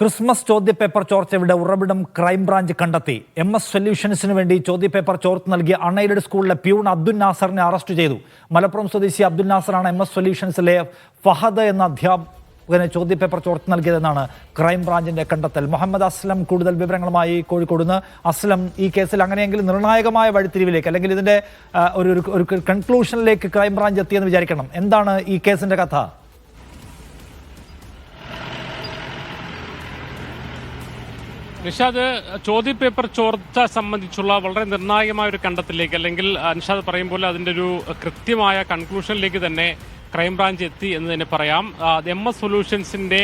Christmas ചോദ്യപേപ്പർ ചോർച്ചയുടെ ഉറവിടം crime branch കണ്ടെത്തി. എം എസ് സൊല്യൂഷൻസിന് വേണ്ടി ചോദ്യപേപ്പർ ചോർത്ത് നൽകിയ അൺഎയ്ഡഡ് സ്കൂളിലെ പ്യൂൺ അബ്ദുൽ നാസറിനെ അറസ്റ്റ് ചെയ്തു. മലപ്പുറം സ്വദേശി അബ്ദുൽ നാസറാണ് എം എസ് സൊല്യൂഷൻസിലെ ഫഹദ് എന്ന അധ്യാപകന് ചോദ്യപേപ്പർ ചോർത്ത് നൽകിയതെന്നാണ് ക്രൈംബ്രാഞ്ചിന്റെ കണ്ടെത്തൽ. മുഹമ്മദ് അസ്ലം കൂടുതൽ വിവരങ്ങളുമായി കോഴിക്കോട് നിന്ന്. അസ്ലം ഈ കേസിൽ അങ്ങനെയെങ്കിലും നിർണായകമായ വഴിത്തിരിവിലേക്ക് അല്ലെങ്കിൽ ഇതിന്റെ ഒരു- ഒരു കൺക്ലൂഷനിലേക്ക് ക്രൈംബ്രാഞ്ച് എത്തിയെന്ന് വിചാരിക്കണം. എന്താണ് ഈ കേസിന്റെ കഥ? നിഷാദ് ചോദ്യപേപ്പർ ചോർച്ച സംബന്ധിച്ചുള്ള വളരെ നിർണായകമായ ഒരു കണ്ടെത്തലിലേക്ക് അല്ലെങ്കിൽ നിഷാദ് പറയും പോലെ അതിന്റെ ഒരു കൃത്യമായ കൺക്ലൂഷനിലേക്ക് തന്നെ ക്രൈംബ്രാഞ്ച് എത്തി എന്ന് തന്നെ പറയാം. എം എസ് സൊല്യൂഷൻസിന്റെ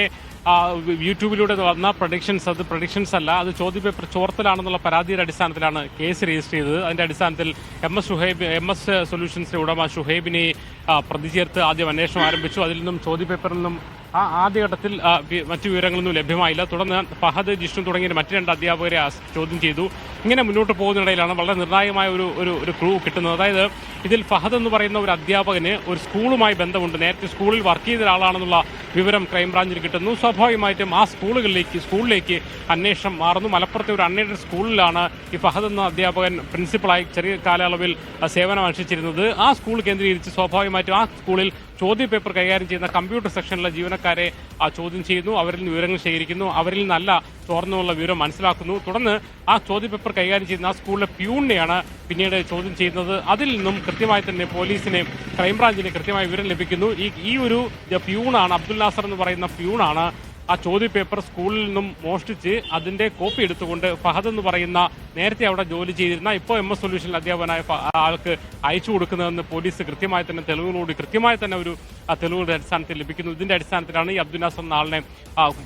യൂട്യൂബിലൂടെ വന്ന പ്രൊഡിക്ഷൻസ് അത് പ്രഡിക്ഷൻസ് അല്ല അത് ചോദ്യപേപ്പർ ചോർത്തലാണെന്നുള്ള പരാതിയുടെ അടിസ്ഥാനത്തിലാണ് കേസ് രജിസ്റ്റർ ചെയ്തത്. അതിന്റെ അടിസ്ഥാനത്തിൽ M S Shuhaib M S സൊല്യൂഷൻസിന്റെ ഉടമ ഷുഹൈബിനെ പ്രതി ചേർത്ത് ആദ്യം അന്വേഷണം ആരംഭിച്ചു. അതിൽ നിന്നും ചോദ്യപേപ്പറിൽ നിന്നും ആ ആദ്യഘട്ടത്തിൽ മറ്റു വിവരങ്ങളൊന്നും ലഭ്യമായില്ല. തുടർന്ന് ഫഹദ് ജിഷ്ണു തുടങ്ങിയ മറ്റു രണ്ട് അധ്യാപകരെ ചോദ്യം ചെയ്തു. ഇങ്ങനെ മുന്നോട്ട് പോകുന്നതിനിടയിലാണ് വളരെ നിർണായകമായ ഒരു ഒരു ഒരു ക്രൂ കിട്ടുന്നത്. അതായത് ഇതിൽ ഫഹദ് എന്ന് പറയുന്ന ഒരു അധ്യാപകന് ഒരു സ്കൂളുമായി ബന്ധമുണ്ട്. നേരത്തെ സ്കൂളിൽ വർക്ക് ചെയ്ത ഒരാളാണെന്നുള്ള വിവരം ക്രൈംബ്രാഞ്ചിന് കിട്ടുന്നു. സ്വാഭാവികമായിട്ടും ആ സ്കൂളുകളിലേക്ക് സ്കൂളിലേക്ക് അന്വേഷണം മാറുന്നു. മലപ്പുറത്തെ ഒരു അൺഎയ്ഡഡ് സ്കൂളിലാണ് ഈ ഫഹദ് എന്ന അധ്യാപകൻ പ്രിൻസിപ്പളായി ചെറിയ കാലയളവിൽ സേവനം അനുഷ്ഠിച്ചിരുന്നത് ആ സ്കൂൾ കേന്ദ്രീകരിച്ച് സ്വാഭാവികമായിട്ടും ആ സ്കൂളിൽ ചോദ്യപേപ്പർ കൈകാര്യം ചെയ്യുന്ന കമ്പ്യൂട്ടർ സെക്ഷനിലെ ജീവനക്കാരെ ചോദ്യം ചെയ്യുന്നു. അവരിൽ വിവരങ്ങൾ ശേഖരിക്കുന്നു. അവരിൽ നിന്നല്ല ചോർന്നുള്ള വിവരം മനസ്സിലാക്കുന്നു. തുടർന്ന് ആ ചോദ്യ പേപ്പർ കൈകാര്യം ചെയ്യുന്ന ആ സ്കൂളിലെ പ്യൂണിനെയാണ് പിന്നീട് ചോദ്യം ചെയ്യുന്നത്. അതിൽ നിന്നും കൃത്യമായി തന്നെ പോലീസിനെ ക്രൈംബ്രാഞ്ചിന് കൃത്യമായ വിവരം ലഭിക്കുന്നു. ഈ ഈ ഒരു പ്യൂണാണ് അബ്ദുൽ നാസർ എന്ന് പറയുന്ന പ്യൂണാണ് ആ ചോദ്യ പേപ്പർ സ്കൂളിൽ നിന്നും മോഷ്ടിച്ച് അതിന്റെ കോപ്പി എടുത്തുകൊണ്ട് ഫഹദ് എന്ന് പറയുന്ന നേരത്തെ അവിടെ ജോലി ചെയ്തിരുന്ന ഇപ്പോൾ എം എസ് സൊല്യൂഷൻ അധ്യാപകനായ ആൾക്ക് അയച്ചു കൊടുക്കുന്നതെന്ന് പോലീസ് കൃത്യമായി തന്നെ തെളിവുകളോട് കൃത്യമായി തന്നെ ഒരു തെളിവുകളുടെ അടിസ്ഥാനത്തിൽ ലഭിക്കുന്നു. ഇതിന്റെ അടിസ്ഥാനത്തിലാണ് ഈ അബ്ദുൽ എന്ന ആളിനെ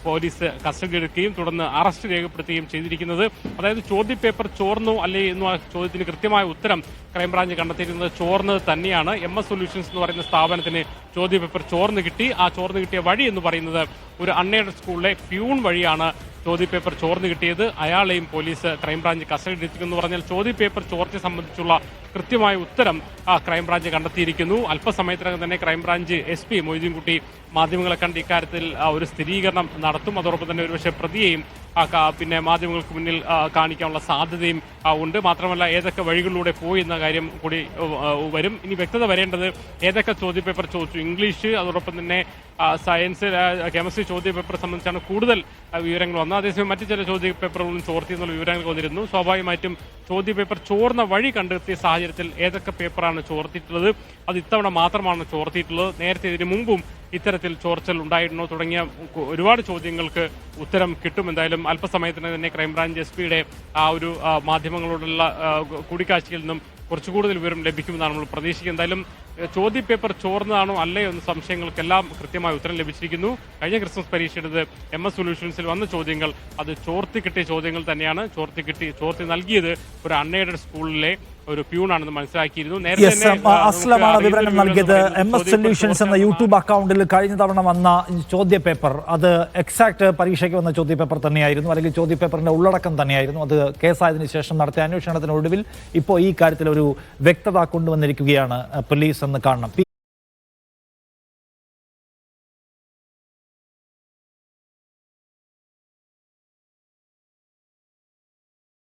പോലീസ് കസ്റ്റഡി എടുക്കുകയും തുടർന്ന് അറസ്റ്റ് രേഖപ്പെടുത്തുകയും ചെയ്തിരിക്കുന്നത്. അതായത് ചോദ്യപേപ്പർ ചോർന്നു അല്ലേ എന്ന ചോദ്യത്തിന് കൃത്യമായ ഉത്തരം ക്രൈംബ്രാഞ്ച് കണ്ടെത്തിയിരുന്നത് ചോർന്നത് തന്നെയാണ്. എം എസ് സൊല്യൂഷൻസ് എന്ന് പറയുന്ന സ്ഥാപനത്തിന് ചോദ്യപേപ്പർ ചോർന്ന് കിട്ടി. ആ ചോർന്ന് കിട്ടിയ വഴി എന്ന് പറയുന്നത് ഒരു അൺഎയ്ഡഡ് സ്കൂളിലെ പ്യൂൺ വഴിയാണ് ചോദ്യപേപ്പർ ചോർന്ന് കിട്ടിയത് അയാളെയും പോലീസ് ക്രൈംബ്രാഞ്ച് കസ്റ്റഡിയിൽ എടുത്തിരിക്കുന്നു പറഞ്ഞാൽ ചോദ്യപേപ്പർ ചോർച്ച സംബന്ധിച്ചുള്ള കൃത്യമായ ഉത്തരം ക്രൈംബ്രാഞ്ച് കണ്ടെത്തിയിരിക്കുന്നു. അല്പസമയത്തിനകം തന്നെ ക്രൈംബ്രാഞ്ച് എസ് പി മൊയ്തീൻകുട്ടി മാധ്യമങ്ങളെ കണ്ട് ഇക്കാര്യത്തിൽ ഒരു സ്ഥിരീകരണം നടത്തും. അതോടൊപ്പം തന്നെ ഒരുപക്ഷെ പ്രതിയെയും പിന്നെ മാധ്യമങ്ങൾക്ക് മുന്നിൽ കാണിക്കാനുള്ള സാധ്യതയും ഉണ്ട്. മാത്രമല്ല ഏതൊക്കെ വഴികളിലൂടെ പോയി എന്ന കാര്യം കൂടി വരും. ഇനി വ്യക്തത വരേണ്ടത് ഏതൊക്കെ ചോദ്യപേപ്പർ ചോദിച്ചു? ഇംഗ്ലീഷ് അതോടൊപ്പം തന്നെ സയൻസ് കെമിസ്ട്രി ചോദ്യപേപ്പർ സംബന്ധിച്ചാണ് കൂടുതൽ വിവരങ്ങൾ വന്നത്. അതേസമയം മറ്റു ചില ചോദ്യപേപ്പറുകളും ചോർത്തി എന്നുള്ള വിവരങ്ങൾ വന്നിരുന്നു. സ്വാഭാവികമായിട്ടും ചോദ്യപേപ്പർ ചോർന്ന വഴി കണ്ടെത്തിയ സാഹചര്യത്തിൽ ഏതൊക്കെ പേപ്പറാണ് ചോർത്തിയിട്ടുള്ളത്? അത് ഇത്തവണ മാത്രമാണ് ചോർത്തിയിട്ടുള്ളത്. നേരത്തെ ഇതിനു മുമ്പും ഇത്തരത്തിൽ ചോർച്ചൽ ഉണ്ടായിരുന്നോ തുടങ്ങിയ ഒരുപാട് ചോദ്യങ്ങൾക്ക് ഉത്തരം കിട്ടും. എന്തായാലും അല്പസമയത്തിന് തന്നെ ക്രൈംബ്രാഞ്ച് എസ് പിയുടെ ആ ഒരു മാധ്യമങ്ങളോടുള്ള കൂടിക്കാഴ്ചയിൽ നിന്നും കുറച്ചു കൂടുതൽ വിവരം ലഭിക്കുമെന്നാണ് നമ്മൾ പ്രതീക്ഷിക്കുന്നത്. എന്തായാലും ചോദ്യപേപ്പർ ചോർന്നതാണോ അല്ലേ എന്ന സംശയങ്ങൾക്കെല്ലാം കൃത്യമായ ഉത്തരം ലഭിച്ചിരിക്കുന്നു. കഴിഞ്ഞ ക്രിസ്മസ് പരീക്ഷയുടെ എം എസ് സൊല്യൂഷൻസിൽ വന്ന ചോദ്യങ്ങൾ അത് ചോർത്തി കിട്ടിയ ചോദ്യങ്ങൾ തന്നെയാണ്. ചോർത്തി കിട്ടി ചോർത്തി നൽകിയത് ഒരു അൺഎയ്ഡഡ് സ്കൂളിലെ ഒരു പ്യൂണാണെന്ന് മനസ്സിലാക്കിയിരുന്നു. നേരത്തെ അസ്ലമാണ് വിവരണം നൽകിയത്. എം എസ് സൊല്യൂഷൻസ് എന്ന യൂട്യൂബ് അക്കൗണ്ടിൽ കഴിഞ്ഞ തവണ വന്ന ചോദ്യ പേപ്പർ അത് എക്സാക്ട് പരീക്ഷയ്ക്ക് വന്ന ചോദ്യ പേപ്പർ തന്നെയായിരുന്നു. അല്ലെങ്കിൽ ചോദ്യ പേപ്പറിന്റെ ഉള്ളടക്കം തന്നെയായിരുന്നു. അത് കേസായതിനു ശേഷം നടത്തിയ അന്വേഷണത്തിനൊടുവിൽ ഇപ്പോൾ ഈ കാര്യത്തിൽ ഒരു വ്യക്തത കൊണ്ടുവന്നിരിക്കുകയാണ് പോലീസ് എന്ന് കാണണം.